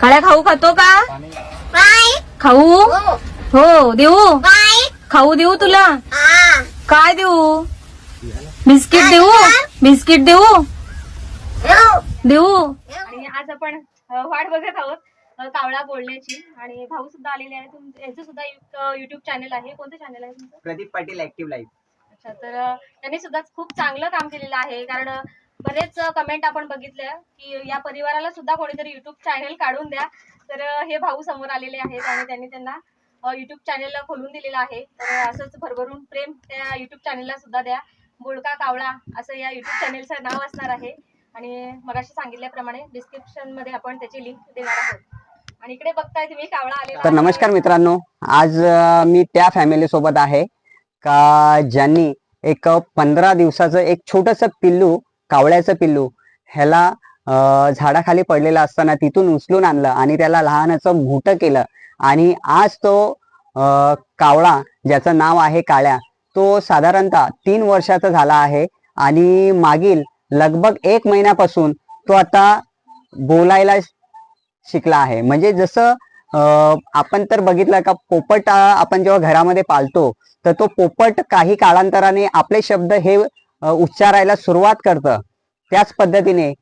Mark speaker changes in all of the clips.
Speaker 1: काळ्या खाऊ खातो का? खाऊ?
Speaker 2: हो
Speaker 1: हो देऊ खाऊ देऊ तुला? काय देऊ? बिस्किट देऊ? बिस्किट देऊ? देऊ. आणि आज आपण वाट बघत आहोत कावळा बोलण्याची. आणि भाऊ सुद्धा आलेले आहे तुम- यांचं सुद्धा युट्यूब चॅनल आहे. कोणतं चॅनल आहे तुमचं?
Speaker 3: प्रदीप पाटील ऍक्टिव्ह लाईफ
Speaker 1: अच्छा तर त्यांनी सुद्धा खूप चांगलं काम केलेलं आहे. कारण बरेच कमेंट आपण बघितल्या की या परिवाराला सुद्धा कोणीतरी युट्यूब चॅनल काढून द्या. तर हे भाऊ समोर आलेले आहेत आणि त्यांनी त्यांना युट्यूब चॅनल खोलून दिलेलं आहे. तर असंच भरभरून प्रेम त्या युट्यूब चॅनलला सुद्धा द्या. बोलका कावळा असं या युट्यूब चॅनलचं नाव असणार आहे. आणि मगाशी सांगितल्याप्रमाणे डिस्क्रिप्शनमध्ये आपण त्याची लिंक देणार आहोत. आणि इकडे बघताय तुम्ही कावळा आलेला
Speaker 3: तर. नमस्कार मित्रांनो. आज मी त्या फॅमिली सोबत आहे. का ज्यांनी एक पंधरा दिवसाचं एक छोटस पिल्लू कावळ्याचं पिल्लू. ह्याला झाडाखाली पडलेलं असताना तिथून उचलून आणलं आणि त्याला लहानाचं मोठं केलं. आणि आज तो कावळा ज्याचं नाव आहे काळ्या तो साधारणतः तीन वर्षाचा झाला आहे. आणि मागील लगभग एक महिन्यापासून तो आता बोलायला शिकला आहे. म्हणजे जसं आपण तर बघितलं का पोपट आपण जेव्हा घरामध्ये पाळतो तर तो पोपट काही काळांतराने आपले शब्द हे उच्चारायला सुरुवात करतं. त्याच पद्धतीने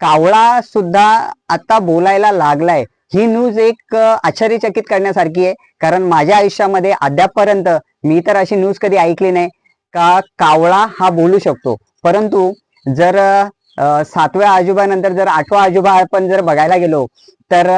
Speaker 3: कावळा सुद्धा आता बोलायला लागलाय. ही न्यूज एक आश्चर्यचकित करण्यासारखी आहे. कारण माझ्या आयुष्यामध्ये अद्यापपर्यंत मी तर अशी न्यूज कधी ऐकली नाही का कावळा हा बोलू शकतो. परंतु जर सातव्या आजोबानंतर जर आठवा आजोबा आपण जर बघायला गेलो तर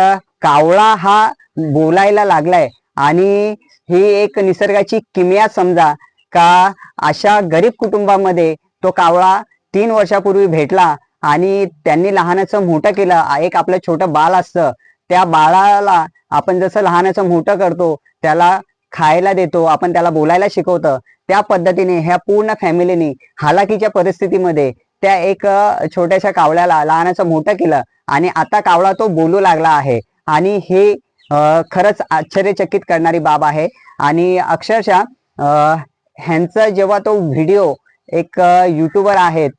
Speaker 3: कावळा हा बोलायला लागलाय. आणि ही एक निसर्गाची किमया समजा का अशा गरीब कुटुंबामध्ये तो कावळा तीन वर्षापूर्वी भेटला आणि त्यांनी लहानाचं मोठं केलं. एक आपलं छोटं बाळ असतं. त्या बाळाला आपण जसं लहानाचं मोठं करतो त्याला खायला देतो आपण त्याला बोलायला शिकवतो. त्या पद्धतीने ह्या पूर्ण फॅमिलीने हालाकीच्या परिस्थितीमध्ये त्या एक छोट्याशा कावळ्याला लहानाचं मोठं केलं आणि आता कावळा तो बोलू लागला आहे. आणि हे खरंच आश्चर्यचकित करणारी बाब आहे. आणि अक्षरशः ह्यांचा जेव्हा तो व्हिडिओ एक युट्यूबर आहेत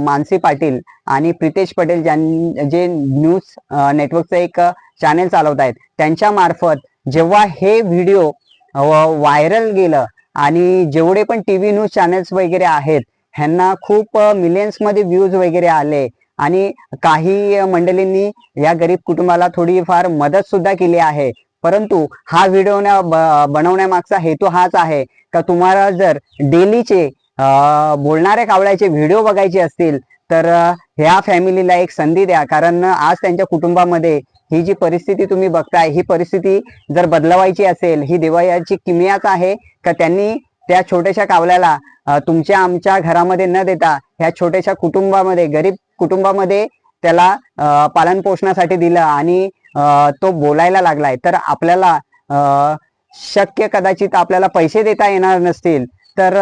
Speaker 3: मानसी पाटील आणि प्रितेश पटेल ज्यां जे न्यूज नेटवर्कचं एक चॅनेल चालवत आहेत त्यांच्या मार्फत जेव्हा हे व्हिडिओ व्हायरल गेलं आणि जेवढे पण टी व्ही न्यूज चॅनेल्स वगैरे आहेत ह्यांना खूप मिलियन्समध्ये व्ह्यूज वगैरे आले आणि काही मंडळींनी या गरीब कुटुंबाला थोडीफार मदत सुद्धा केली आहे. परंतु हा व्हिडिओ बनवण्यामागचा हेतू हाच आहे. का तुम्हाला जर डेलीचे बोलणाऱ्या कावळ्याचे व्हिडिओ बघायचे असतील तर ह्या फॅमिलीला एक संधी द्या. कारण आज त्यांच्या कुटुंबामध्ये ही जी परिस्थिती तुम्ही बघताय ही परिस्थिती जर बदलवायची असेल ही देवाची किमयाच आहे का त्यांनी त्या छोट्याशा कावल्याला तुमच्या आमच्या घरामध्ये न देता ह्या छोट्याशा कुटुंबामध्ये गरीब कुटुंबामध्ये त्याला पालन पोषणासाठी दिलं आणि तो बोलायला लागलाय. तर आपल्याला शक्य कदाचित आपल्याला पैसे देता येणार नसतील तर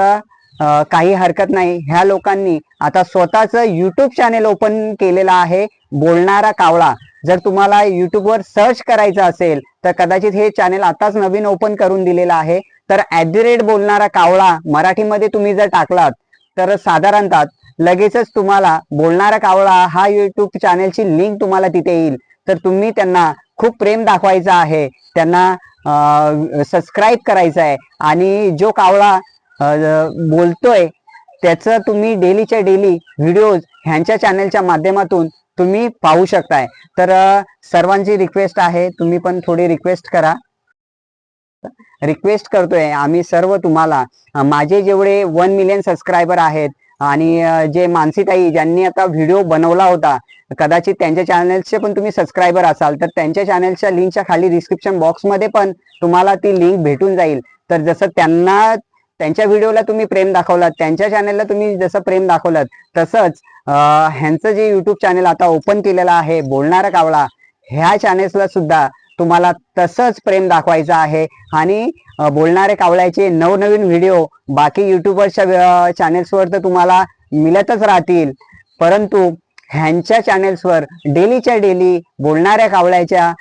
Speaker 3: काही हरकत नाही. ह्या लोकांनी आता स्वतःच युट्यूब चॅनेल ओपन केलेलं आहे बोलणारा कावळा. जर तुम्हाला युट्यूबवर सर्च करायचं असेल तर कदाचित हे चॅनेल आताच नवीन ओपन करून दिलेलं आहे. तर ऍट दी रेट बोलणारा कावळा मराठीमध्ये तुम्ही जर टाकलात तर साधारणतः लगेचच तुम्हाला बोलणारा कावळा हा युट्यूब चॅनेलची लिंक तुम्हाला तिथे येईल. तर तुम्ही त्यांना खूप प्रेम दाखवायचं आहे. त्यांना सबस्क्राईब करायचं आहे. आणि जो कावळा बोलतोय त्याचं तुम्ही डेलीच्या डेली व्हिडिओज ह्यांच्या चॅनलच्या माध्यमातून तुम्ही पाहू शकताय. तर सर्वांची रिक्वेस्ट आहे. तुम्ही पण थोडी रिक्वेस्ट करा. रिक्वेस्ट करतोय आम्ही सर्व तुम्हाला. माझे जेवढे वन मिलियन सबस्क्रायबर आहेत आणि जे मानसीताई ज्यांनी आता व्हिडिओ बनवला होता कदाचित त्यांच्या चॅनलचे पण तुम्ही सबस्क्रायबर असाल तर त्यांच्या चॅनलच्या लिंकच्या खाली डिस्क्रिप्शन बॉक्समध्ये पण तुम्हाला ती लिंक भेटून जाईल. तर जसं त्यांना त्यांच्या व्हिडिओला तुम्ही प्रेम दाखवलात त्यांच्या चॅनलला तुम्ही जसं प्रेम दाखवलात तसंच ह्यांचं जे युट्यूब चॅनल आता ओपन केलेलं आहे बोलणारा कावळा ह्या चॅनेल्सला सुद्धा तुम्हाला तसंच प्रेम दाखवायचं आहे. आणि बोलणारे कावळ्याचे नवनवीन व्हिडिओ बाकी युट्यूबरच्या चॅनेल्सवर तर तुम्हाला मिळतच राहतील. परंतु ह्यांच्या चॅनेल्सवर डेलीच्या डेली बोलणाऱ्या कावळ्याच्या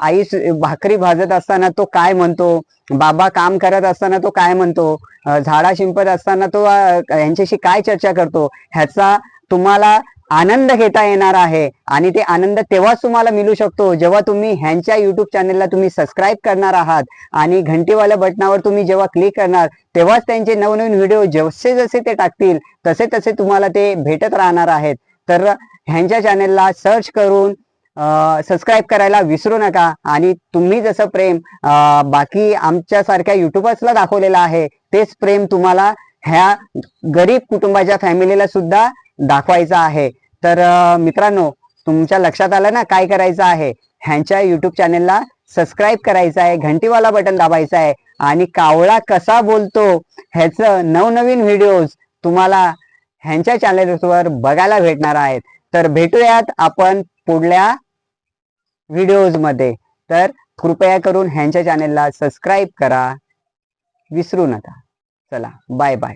Speaker 3: आई भाकरी भाजत असताना तो काय म्हणतो? बाबा काम करत असताना तो काय म्हणतो? झाडा शिंपत असताना तो यांच्याशी काय चर्चा करतो? ह्याचा तुम्हाला आनंद घेता येणार आहे आणि ते आनंद तेव्हाच तुम्हाला मिळू शकतो जेव्हा तुम्ही ह्यांच्या युट्यूब चॅनलला तुम्ही सबस्क्राईब करणार आहात आणि घंटीवाल्या बटनावर तुम्ही जेव्हा क्लिक करणार तेव्हाच त्यांचे नवनवीन व्हिडिओ जसे जसे ते टाकतील तसे तसे तुम्हाला ते भेटत राहणार आहेत. तर ह्यांच्या चॅनेलला सर्च करून सबस्क्राईब करायला विसरू नका. आणि तुम्ही जसं प्रेम बाकी आमच्यासारख्या युट्यूबर्सला दाखवलेलं आहे तेच प्रेम तुम्हाला ह्या गरीब कुटुंबाच्या फॅमिलीला सुद्धा दाखवायचं आहे. तर मित्रांनो तुमच्या लक्षात आलं ना काय करायचं आहे? ह्यांच्या युट्यूब चॅनेलला सबस्क्राईब करायचं आहे घंटीवाला बटन दाबायचं आहे. आणि कावळा कसा बोलतो ह्याचं नवनवीन व्हिडिओज तुम्हाला ह्यांच्या चॅनेल्सवर बघायला भेटणार आहेत. तर भेटूयात आपण पुढल्या व्हिडिओजमध्ये. तर कृपया करून ह्यांच्या चॅनेलला सबस्क्राईब करा. विसरू नका. चला बाय बाय